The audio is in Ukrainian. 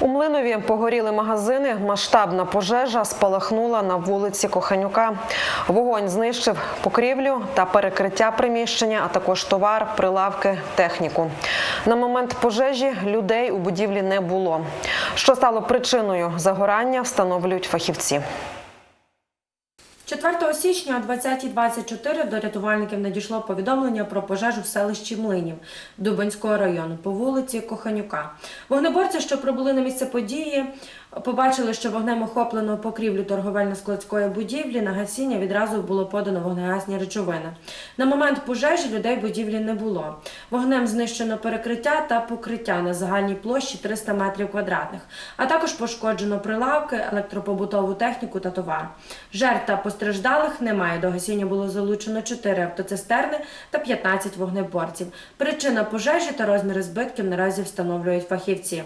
У Млинові погоріли магазини. Масштабна пожежа спалахнула на вулиці Коханюка. Вогонь знищив покрівлю та перекриття приміщення, а також товар, прилавки, техніку. На момент пожежі людей у будівлі не було. Що стало причиною загорання, встановлюють фахівці. 4 січня о 20.24 до рятувальників надійшло повідомлення про пожежу в селищі Млинів Дубинського району по вулиці Коханюка. Вогнеборці, що прибули на місце події, побачили, що вогнем охоплено покрівлю торговельно-складської будівлі. На гасіння відразу було подано вогнегасні речовини. На момент пожежі людей будівлі не було. Вогнем знищено перекриття та покриття на загальній площі 300 метрів квадратних, а також пошкоджено прилавки, електропобутову техніку та товар. Жертв та постраждалих немає. До гасіння було залучено 4 автоцистерни та 15 вогнеборців. Причина пожежі та розміри збитків наразі встановлюють фахівці.